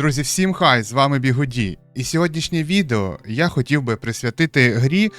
Друзі, всім хай! З вами Бігуді. І сьогоднішнє відео я хотів би присвятити грі,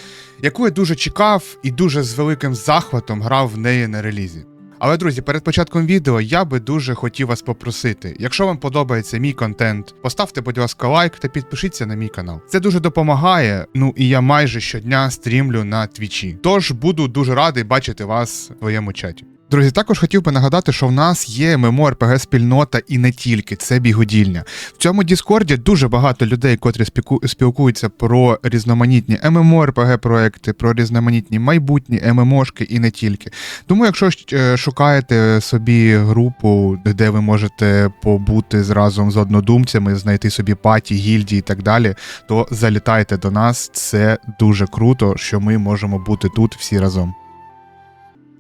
яку я дуже чекав і дуже з великим захватом грав в неї на релізі. Але, друзі, перед початком відео я би дуже хотів вас попросити, якщо вам подобається мій контент, поставте, будь ласка, лайк та підпишіться на мій канал. Це дуже допомагає. Ну і я майже щодня стрімлю на твічі. Тож буду дуже радий бачити вас в своєму чаті. Друзі, також хотів би нагадати, що в нас є MMORPG спільнота і не тільки, це бігодільня. В цьому Діскорді дуже багато людей, котрі спілкуються про різноманітні MMORPG проекти, про різноманітні майбутні ММОшки і не тільки. Тому, якщо е, шукаєте собі групу, де ви можете побути зразом з однодумцями, знайти собі паті, гільдії і так далі, то залітайте до нас. Це дуже круто, що ми можемо бути тут всі разом.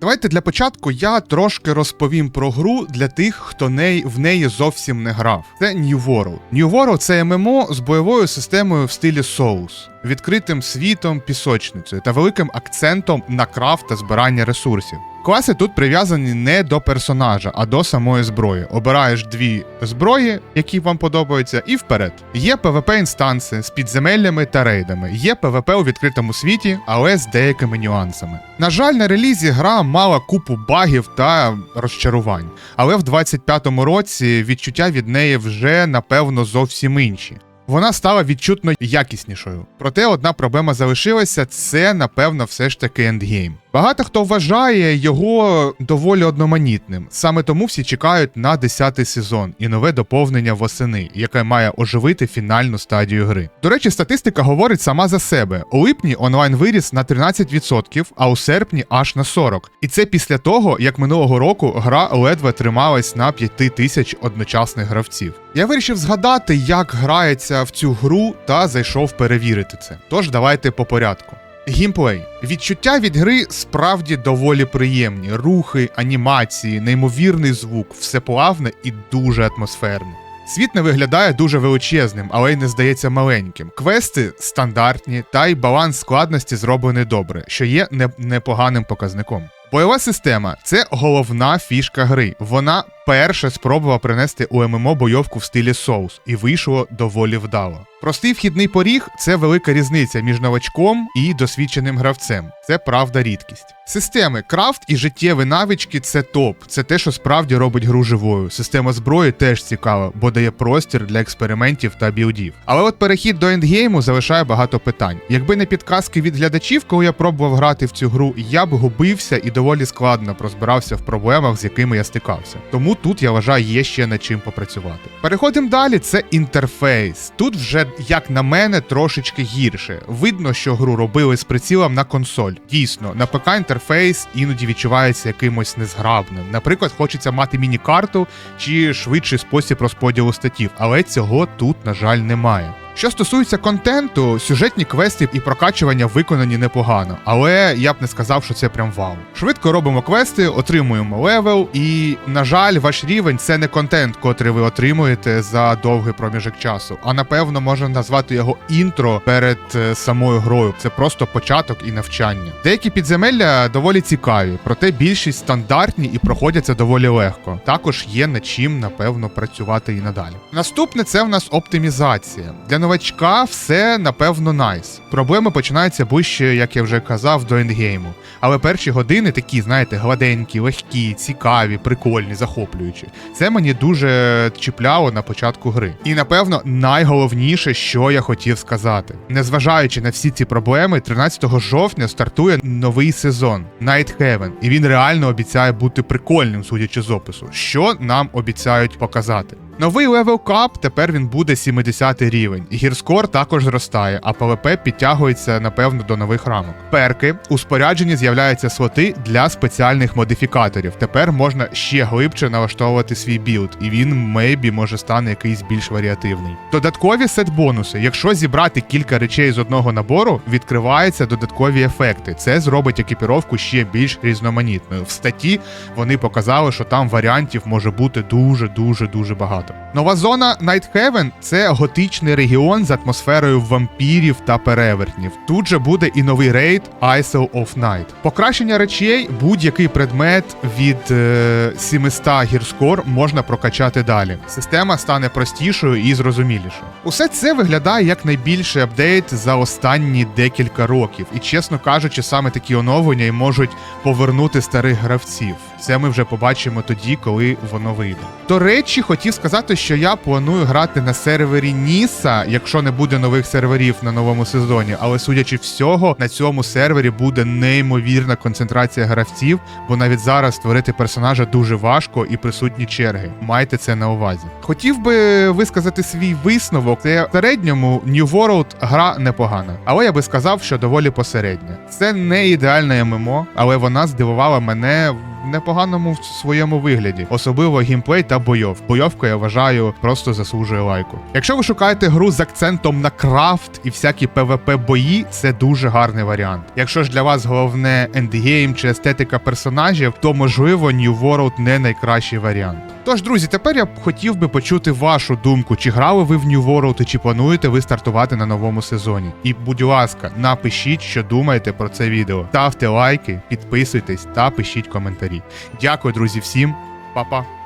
Давайте для початку я трошки розповім про гру для тих, хто неї, в неї зовсім не грав. Це New World. New World – це ММО з бойовою системою в стилі Souls, відкритим світом, пісочницею та великим акцентом на крафт та збирання ресурсів. Класи тут прив'язані не до персонажа, а до самої зброї. Обираєш дві зброї, які вам подобаються, і вперед. Є PvP інстанси з підземеллями та рейдами. Є PvP у відкритому світі, але з деякими нюансами. На жаль, на релізі гра мала купу багів та розчарувань, але в 25-му році відчуття від неї вже напевно зовсім інші. Вона стала відчутно якіснішою. Проте одна проблема залишилася: це, напевно, все ж таки ендгейм. Багато хто вважає його доволі одноманітним. Саме тому всі чекають на 10-й сезон і нове доповнення восени, яке має оживити фінальну стадію гри. До речі, статистика говорить сама за себе. У липні онлайн виріс на 13%, а у серпні аж на 40%. І це після того, як минулого року гра ледве трималась на 5 тисяч одночасних гравців. Я вирішив згадати, як грається в цю гру, та зайшов перевірити це. Тож давайте по порядку. Гімплей. Відчуття від гри справді доволі приємні. Рухи, анімації, неймовірний звук, все плавне і дуже атмосферне. Світ не виглядає дуже величезним, але й не здається маленьким. Квести стандартні, та й баланс складності зроблений добре, що є непоганим показником. Бойова система це головна фішка гри. Вона перше спробувала принести у ММО бойовку в стилі Souls і вийшло доволі вдало. Простий вхідний поріг це велика різниця між новачком і досвідченим гравцем. Це правда рідкість. Системи крафт і життєві навички це топ. Це те, що справді робить гру живою. Система зброї теж цікава, бо дає простір для експериментів та білдів. Але от перехід до ендгейму залишає багато питань. Якби не підказки від глядачів, коли я пробував грати в цю гру, я б губився і доволі складно прозбирався в проблемах, з якими я стикався. Тому тут я вважаю, є ще над чим попрацювати. Переходимо далі. Це інтерфейс. Тут вже, як на мене, трошечки гірше. Видно, що гру робили з прицілом на консоль. Дійсно, на ПК інтерфейс іноді відчувається якимось незграбним. Наприклад, хочеться мати міні-карту чи швидший спосіб розподілу статів, але цього тут, на жаль, немає. Що стосується контенту, сюжетні квести і прокачування виконані непогано, але я б не сказав, що це прям вау. Швидко робимо квести, отримуємо левел, і, на жаль, ваш рівень це не контент, котрий ви отримуєте за довгий проміжок часу. А напевно можна назвати його інтро перед е, самою грою. Це просто початок і навчання. Деякі підземелля доволі цікаві, проте більшість стандартні і проходяться доволі легко. Також є над чим, напевно, працювати і надалі. Наступне це в нас оптимізація. Для новачка все напевно найс. Проблеми починаються ближче, як я вже казав, до ендгейму. Але перші години такі, знаєте, гладенькі, легкі, цікаві, прикольні, захоплюючі. Це мені дуже чіпляло на початку гри. І напевно найголовніше, що я хотів сказати. Незважаючи на всі ці проблеми, 13 жовтня стартує новий сезон Night Heaven, і він реально обіцяє бути прикольним, судячи з опису, що нам обіцяють показати. Новий левел кап тепер він буде 70 рівень. Гірскор також зростає, а ПВП підтягується напевно до нових рамок. Перки у спорядженні з'являються слоти для спеціальних модифікаторів. Тепер можна ще глибше налаштовувати свій білд, і він мейбі може стане якийсь більш варіативний. Додаткові сет-бонуси. Якщо зібрати кілька речей з одного набору, відкриваються додаткові ефекти. Це зробить екіпіровку ще більш різноманітною. В статті вони показали, що там варіантів може бути дуже дуже дуже багато. Багато. Нова зона Heaven – це готичний регіон з атмосферою вампірів та перевертнів. Тут же буде і новий рейд Isle of Night. Покращення речей, будь-який предмет від е, 700 гірскор можна прокачати далі. Система стане простішою і зрозумілішою. Усе це виглядає як найбільший апдейт за останні декілька років, і чесно кажучи, саме такі оновлення і можуть повернути старих гравців. Це ми вже побачимо тоді, коли воно вийде. До речі, хотів сказати, що я планую грати на сервері Ніса, якщо не буде нових серверів на новому сезоні. Але судячи всього, на цьому сервері буде неймовірна концентрація гравців, бо навіть зараз створити персонажа дуже важко і присутні черги. Майте це на увазі. Хотів би висказати свій висновок. Це в середньому New World гра непогана, але я би сказав, що доволі посередня. Це не ідеальне ММО, але вона здивувала мене непоганому в своєму вигляді, особливо гімплей та бойов. Бойовка я вважаю просто заслужує лайку. Якщо ви шукаєте гру з акцентом на крафт і всякі пвп бої, це дуже гарний варіант. Якщо ж для вас головне ендгейм чи естетика персонажів, то можливо New World не найкращий варіант. Тож, друзі, тепер я б хотів би почути вашу думку, чи грали ви в New World чи плануєте ви стартувати на новому сезоні. І, будь ласка, напишіть, що думаєте про це відео. Ставте лайки, підписуйтесь та пишіть коментарі. Дякую, друзі, всім, Па-па.